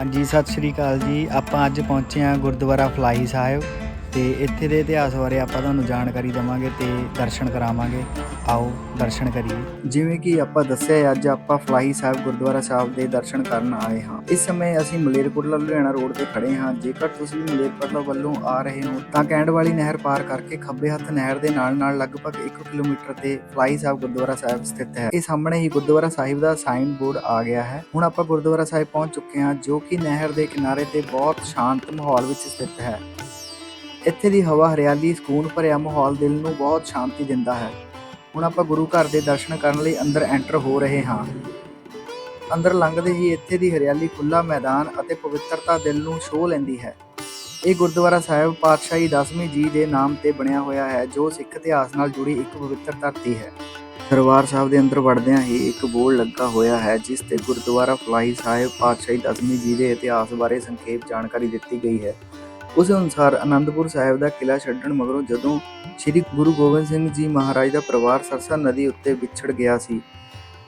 ਹਾਂਜੀ ਸਤਿ ਸ਼੍ਰੀ ਅਕਾਲ ਜੀ। ਆਪਾਂ ਅੱਜ ਪਹੁੰਚੇ ਹਾਂ ਗੁਰਦੁਆਰਾ ਫਲਾਈ ਸਾਹਿਬ। ਤੇ ਇੱਥੇ ਦੇ ਇਤਿਹਾਸ ਬਾਰੇ ਆਪਾਂ ਤੁਹਾਨੂੰ ਜਾਣਕਾਰੀ ਦੇਵਾਂਗੇ ਤੇ ਦਰਸ਼ਨ ਕਰਾਵਾਂਗੇ। ਆਓ ਦਰਸ਼ਨ ਕਰੀਏ। ਜਿਵੇਂ ਕਿ ਆਪਾਂ ਦੱਸਿਆ ਹੈ, ਅੱਜ ਆਪਾਂ ਫਲਾਹੀ ਸਾਹਿਬ ਗੁਰਦੁਆਰਾ ਸਾਹਿਬ ਦੇ ਦਰਸ਼ਨ ਕਰਨ ਆਏ ਹਾਂ। ਇਸ ਸਮੇਂ ਅਸੀਂ ਮਲੇਰਕੋਟਲਾ ਲੁਧਿਆਣਾ ਰੋਡ ਤੇ ਖੜੇ ਹਾਂ। ਜੇਕਰ ਤੁਸੀਂ ਮਲੇਰਕੋਟਲਾ ਵੱਲੋਂ ਆ ਰਹੇ ਹੋ ਤਾਂ ਕੈਂਡ ਵਾਲੀ ਨਹਿਰ ਪਾਰ ਕਰਕੇ ਖੱਬੇ ਹੱਥ ਨਹਿਰ ਦੇ ਨਾਲ ਨਾਲ ਲਗਭਗ 1 ਕਿਲੋਮੀਟਰ ਤੇ ਫਲਾਹੀ ਸਾਹਿਬ ਗੁਰਦੁਆਰਾ ਸਾਹਿਬ ਸਥਿਤ ਹੈ। ਇਹ ਸਾਹਮਣੇ ਹੀ ਗੁਰਦੁਆਰਾ ਸਾਹਿਬ ਦਾ ਸਾਈਨ ਬੋਰਡ ਆ ਗਿਆ ਹੈ। ਹੁਣ ਆਪਾਂ ਗੁਰਦੁਆਰਾ ਸਾਹਿਬ ਪਹੁੰਚ ਚੁੱਕੇ ਹਾਂ ਜੋ ਕਿ ਨਹਿਰ ਦੇ ਕਿਨਾਰੇ ਤੇ ਬਹੁਤ ਸ਼ਾਂਤ ਮਾਹੌਲ ਵਿੱਚ ਸਥਿਤ ਹੈ। ਇੱਥੇ ਦੀ ਹਵਾ ਹਰਿਆਲੀ, ਸਕੂਨ ਭਰਿਆ ਮਾਹੌਲ ਦਿਲ ਨੂੰ ਬਹੁਤ ਸ਼ਾਂਤੀ ਦਿੰਦਾ ਹੈ। ਹੁਣ ਆਪਾਂ ਗੁਰੂ ਘਰ ਦੇ ਦਰਸ਼ਨ ਕਰਨ ਲਈ ਅੰਦਰ ਐਂਟਰ ਹੋ ਰਹੇ ਹਾਂ। ਅੰਦਰ ਲੰਘਦੇ ਹੀ ਇੱਥੇ ਦੀ ਹਰਿਆਲੀ ਖੁੱਲਾ ਮੈਦਾਨ ਅਤੇ ਪਵਿੱਤਰਤਾ ਦਿਲ ਨੂੰ ਛੋਹ ਲੈਂਦੀ ਹੈ। ਇਹ ਗੁਰਦੁਆਰਾ ਸਾਹਿਬ ਪਾਤਸ਼ਾਹੀ 10ਵੀਂ ਜੀ ਦੇ ਨਾਮ ਤੇ ਬਣਿਆ ਹੋਇਆ ਹੈ, ਜੋ ਸਿੱਖ ਇਤਿਹਾਸ ਨਾਲ ਜੁੜੀ ਇੱਕ ਪਵਿੱਤਰ ਧਰਤੀ ਹੈ। ਦਰਬਾਰ ਸਾਹਿਬ ਦੇ ਅੰਦਰ ਵੜਦਿਆਂ ਹੀ ਇੱਕ ਬੋਰਡ ਲੱਗਾ ਹੋਇਆ ਹੈ, ਜਿਸ ਤੇ ਗੁਰਦੁਆਰਾ ਫਲਾਈ ਸਾਹਿਬ ਪਾਤਸ਼ਾਹੀ 10ਵੀਂ ਜੀ ਦੇ ਇਤਿਹਾਸ ਬਾਰੇ ਸੰਖੇਪ ਜਾਣਕਾਰੀ ਦਿੱਤੀ ਗਈ ਹੈ। ਉਸ ਅਨੁਸਾਰ ਆਨੰਦਪੁਰ ਸਾਹਿਬ ਦਾ ਕਿਲਾ ਛੱਡਣ ਮਗਰੋਂ ਜਦੋਂ ਸ੍ਰੀ ਗੁਰੂ ਗੋਬਿੰਦ ਸਿੰਘ ਜੀ ਮਹਾਰਾਜ ਦਾ ਪਰਿਵਾਰ ਸਰਸਾ ਨਦੀ ਉੱਤੇ ਵਿਛੜ ਗਿਆ ਸੀ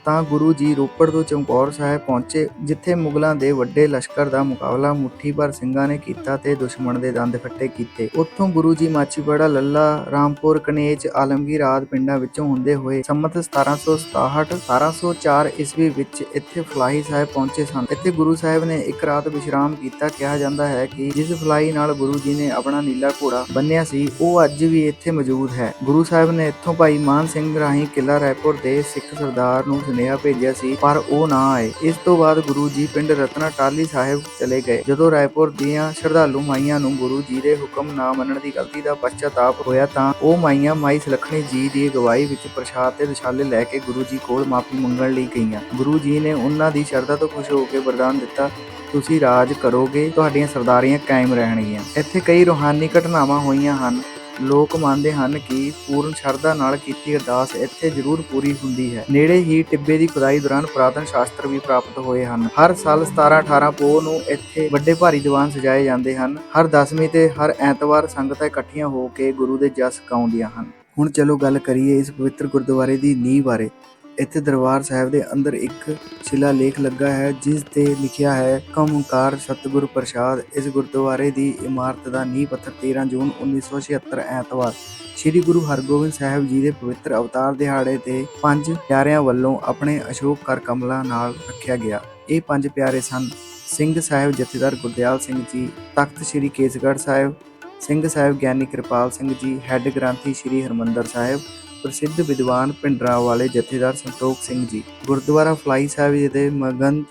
ਤਾਂ ਗੁਰੂ ਜੀ ਰੋਪੜ ਤੋਂ ਚਮਕੌਰ ਸਾਹਿਬ ਪਹੁੰਚੇ, ਜਿੱਥੇ ਮੁਗਲਾਂ ਦੇ ਵੱਡੇ ਲਸ਼ਕਰ ਦਾ ਮੁਕਾਬਲਾ ਮੁੱਠੀ ਭਰ ਸਿੰਘਾਂ ਨੇ ਕੀਤਾ ਤੇ ਦੁਸ਼ਮਣ ਦੇ ਦੰਦ ਫੱਟੇ ਕੀਤੇ। ਉੱਥੋਂ ਗੁਰੂ ਜੀ ਮਾਚੀਪੜਾ ਲੱਲਾ, ਰਾਮਪੁਰ ਕਨੇਚ ਆਲਮਗੀਰ ਆਦ ਪਿੰਡਾਂ ਵਿੱਚੋਂ ਹੁੰਦੇ ਹੋਏ ਸੰਮਤ 1767 1704 ਈਸਵੀ ਵਿੱਚ ਇੱਥੇ ਫਲਾਹੀ ਸਾਹਿਬ ਪਹੁੰਚੇ ਸਨ। ਇੱਥੇ ਗੁਰੂ ਸਾਹਿਬ ਨੇ ਇੱਕ ਰਾਤ ਵਿਸ਼ਰਾਮ ਕੀਤਾ। ਕਿਹਾ ਜਾਂਦਾ ਹੈ ਕਿ ਜਿਸ ਫਲਾਹੀ ਨਾਲ ਗੁਰੂ ਜੀ ਨੇ ਆਪਣਾ ਨੀਲਾ ਘੋੜਾ ਬੰਨਿਆ ਸੀ, ਉਹ ਅੱਜ ਵੀ ਇੱਥੇ ਮੌਜੂਦ ਹੈ। ਗੁਰੂ ਸਾਹਿਬ ਨੇ ਇੱਥੋਂ ਭਾਈ ਮਾਨ ਸਿੰਘ ਰਾਹੀਂ ਕਿਲਾ ਰਾਏਪੁਰ ਦੇ ਸਿੱਖ ਸਰਦਾਰ ਨੂੰ ਸੁਨੇਹਾ ਭੇਜਿਆ ਸੀ, ਪਰ ਉਹ ਨਾ ਆਏ। ਇਸ ਤੋਂ ਬਾਅਦ ਗੁਰੂ ਜੀ ਪਿੰਡ ਰਤਨਾ ਟਾਲੀ ਸਾਹਿਬ ਚਲੇ ਗਏ। ਜਦੋਂ ਰਾਏਪੁਰ ਦੀਆਂ ਸ਼ਰਧਾਲੂ ਮਾਈਆਂ ਨੂੰ ਗੁਰੂ ਜੀ ਦੇ ਹੁਕਮ ਨਾ ਮੰਨਣ ਦੀ ਗਲਤੀ ਦਾ ਪਛਤਾਪ ਹੋਇਆ ਤਾਂ ਉਹ ਮਾਈਆਂ ਮਾਈ ਸੁਲੱਖਣੀ ਜੀ ਦੀ ਅਗਵਾਈ ਵਿੱਚ ਪ੍ਰਸ਼ਾਦ ਤੇ ਵਿਛਾਲੇ ਲੈ ਕੇ ਗੁਰੂ ਜੀ ਕੋਲ ਮਾਫੀ ਮੰਗਣ ਲਈ ਗਈਆਂ। ਗੁਰੂ ਜੀ ਨੇ ਉਹਨਾਂ ਦੀ ਸ਼ਰਧਾ ਤੋਂ ਖੁਸ਼ ਹੋ ਕੇ ਵਰਦਾਨ ਦਿੱਤਾ, ਤੁਸੀਂ ਰਾਜ ਕਰੋਗੇ, ਤੁਹਾਡੀਆਂ ਸਰਦਾਰੀਆਂ ਕਾਇਮ ਰਹਿਣਗੀਆਂ। ਇੱਥੇ ਕਈ ਰੂਹਾਨੀ ਘਟਨਾਵਾਂ ਹੋਈਆਂ ਹਨ। ਲੋਕ ਮੰਨਦੇ ਹਨ ਕਿ ਪੂਰਨ ਸ਼ਰਧਾ ਨਾਲ ਕੀਤੀ ਅਰਦਾਸ ਇੱਥੇ ਜ਼ਰੂਰ ਪੂਰੀ ਹੁੰਦੀ ਹੈ। ਨੇੜੇ ਹੀ ਟਿੱਬੇ ਦੀ ਖੁਦਾਈ ਦੌਰਾਨ ਪੁਰਾਤਨ ਸ਼ਾਸਤਰ ਵੀ ਪ੍ਰਾਪਤ ਹੋਏ ਹਨ। ਹਰ ਸਾਲ 17 18 ਪੋਹ ਨੂੰ ਇੱਥੇ ਵੱਡੇ ਭਾਰੀ ਦੀਵਾਨ ਸਜਾਏ ਜਾਂਦੇ ਹਨ। ਹਰ ਦਸਵੀਂ ਤੇ ਹਰ ਐਤਵਾਰ ਸੰਗਤਾਂ ਇਕੱਠੀਆਂ ਹੋ ਕੇ ਗੁਰੂ ਦੇ ਜਸ ਗਾਉਂਦੀਆਂ ਹਨ। ਹੁਣ ਚਲੋ ਗੱਲ ਕਰੀਏ ਇਸ ਪਵਿੱਤਰ ਗੁਰਦੁਆਰੇ ਦੀ ਨੀਂਹ ਬਾਰੇ। ਇੱਥੇ ਦਰਬਾਰ ਸਾਹਿਬ ਦੇ ਅੰਦਰ ਇੱਕ ਸ਼ਿਲਾ ਲੇਖ ਲੱਗਾ ਹੈ, ਜਿਸ ਤੇ ਲਿਖਿਆ ਹੈ ਕਮਕਾਰ ਸਤਿਗੁਰ ਪ੍ਰਸਾਦ, ਇਸ ਗੁਰਦੁਆਰੇ ਦੀ ਇਮਾਰਤ ਦਾ ਨੀਂਹ ਪੱਥਰ 13 ਜੂਨ 1976 ਐਤਵਾਰ। ਸ੍ਰੀ ਗੁਰੂ ਹਰਗੋਬਿੰਦ ਸਾਹਿਬ ਜੀ ਦੇ ਪਵਿੱਤਰ ਅਵਤਾਰ ਦਿਹਾੜੇ ਤੇ ਪੰਜ ਪਿਆਰਿਆਂ ਵੱਲੋਂ ਆਪਣੇ ਅਸ਼ੋਕ ਕਰ ਕਮਲਾਂ ਨਾਲ ਰੱਖਿਆ ਗਿਆ। ਇਹ ਪੰਜ ਪਿਆਰੇ ਸਨ। ਸਿੰਘ ਸਾਹਿਬ ਜਥੇਦਾਰ ਗੁਰਦਿਆਲ ਸਿੰਘ ਜੀ, ਤਖਤ ਸ੍ਰੀ ਕੇਸਗੜ੍ਹ ਸਾਹਿਬ, ਸਿੰਘ ਸਾਹਿਬ ਗਿਆਨੀ ਕਿਰਪਾਲ ਸਿੰਘ ਜੀ, ਹੈੱਡ ਗ੍ਰੰਥੀ ਸ੍ਰੀ ਹਰਮੰਦਰ ਸਾਹਿਬ ਪ੍ਰਸਿੱਧ ਵਿਦਵਾਨ ਭਿੰਡਰਾਂ ਵਾਲੇ ਜਥੇਦਾਰ ਸੰਤੋਖ ਸਿੰਘ ਜੀ, ਗੁਰਦੁਆਰਾ ਫਲਾਈ ਸਾਹਿਬ ਜੀ ਦੇ ਮਗਨ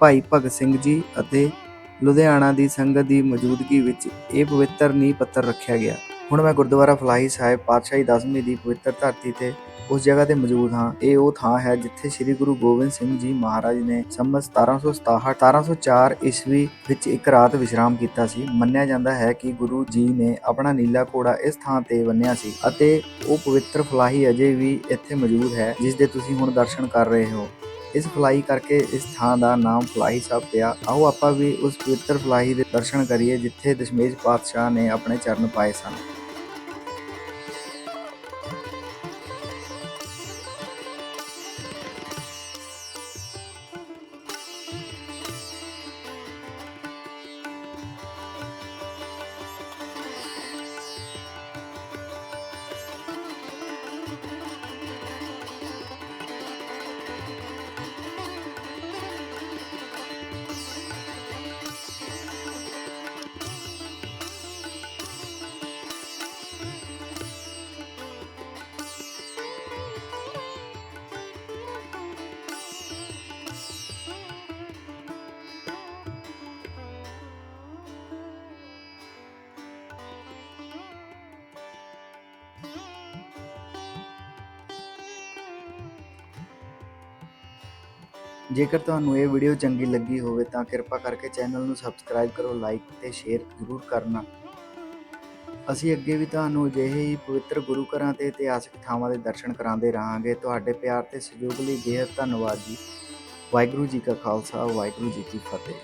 ਭਾਈ ਭਗਤ ਸਿੰਘ ਜੀ ਅਤੇ ਲੁਧਿਆਣਾ ਦੀ ਸੰਗਤ ਦੀ ਮੌਜੂਦਗੀ ਵਿੱਚ ਇਹ ਪਵਿੱਤਰ ਨੀਂਹ ਪੱਥਰ ਰੱਖਿਆ ਗਿਆ। ਹੁਣ ਮੈਂ ਗੁਰਦੁਆਰਾ ਫਲਾਈ ਸਾਹਿਬ ਪਾਤਸ਼ਾਹੀ ਦਸਵੀਂ ਦੀ ਪਵਿੱਤਰ ਧਰਤੀ ਤੇ ਉਸ ਜਗ੍ਹਾ ਤੇ ਮੌਜੂਦ ਹਾਂ। ਇਹ ਉਹ ਥਾਂ ਹੈ ਜਿੱਥੇ ਸ੍ਰੀ ਗੁਰੂ ਗੋਬਿੰਦ ਸਿੰਘ ਜੀ ਮਹਾਰਾਜ ਨੇ ਸੰਮਤ 1767 1704 ਈਸਵੀ ਵਿੱਚ ਇੱਕ ਰਾਤ ਵਿਸ਼ਰਾਮ ਕੀਤਾ ਸੀ। ਮੰਨਿਆ ਜਾਂਦਾ ਹੈ ਕਿ ਗੁਰੂ ਜੀ ਨੇ ਆਪਣਾ ਨੀਲਾ ਘੋੜਾ ਇਸ ਥਾਂ ਤੇ ਬੰਨਿਆ ਸੀ ਅਤੇ ਉਹ ਪਵਿੱਤਰ ਫਲਾਹੀ ਅਜੇ ਵੀ ਇੱਥੇ ਮੌਜੂਦ ਹੈ, ਜਿਸ ਦੇ ਤੁਸੀਂ ਹੁਣ ਦਰਸ਼ਨ ਕਰ ਰਹੇ ਹੋ। ਇਸ ਫਲਾਈ ਕਰਕੇ ਇਸ ਥਾਂ ਦਾ ਨਾਮ ਫਲਾਈ ਸਾਹਿਬ ਪਿਆ। ਆਓ ਆਪਾਂ ਵੀ ਉਸ ਪਵਿੱਤਰ ਫਲਾਈ ਦੇ ਦਰਸ਼ਨ ਕਰੀਏ, ਜਿੱਥੇ ਦਸ਼ਮੇਸ਼ ਪਾਤਸ਼ਾਹ ਨੇ ਆਪਣੇ ਚਰਨ ਪਾਏ ਸਨ। ਜੇਕਰ ਤੁਹਾਨੂੰ ਇਹ ਵੀਡੀਓ ਚੰਗੀ ਲੱਗੀ ਹੋਵੇ ਤਾਂ ਕਿਰਪਾ ਕਰਕੇ ਚੈਨਲ ਨੂੰ ਸਬਸਕ੍ਰਾਈਬ ਕਰੋ ਲਾਈਕ ਤੇ ਸ਼ੇਅਰ ਜ਼ਰੂਰ ਕਰਨਾ। ਅਸੀਂ ਅੱਗੇ ਵੀ ਤੁਹਾਨੂੰ ਅਜਿਹੇ ਹੀ ਪਵਿੱਤਰ ਗੁਰੂ ਘਰਾਂ ਤੇ ਇਤਿਹਾਸਕ ਥਾਵਾਂ ਦੇ ਦਰਸ਼ਨ ਕਰਾਉਂਦੇ ਰਹਾਂਗੇ। ਤੁਹਾਡੇ ਪਿਆਰ ਤੇ ਸਹਿਯੋਗ ਲਈ ਬੇਹੱਦ ਧੰਨਵਾਦ ਜੀ। ਵਾਹਿਗੁਰੂ ਜੀ ਕਾ ਖਾਲਸਾ, ਵਾਹਿਗੁਰੂ ਜੀ ਕੀ ਫਤਿਹ।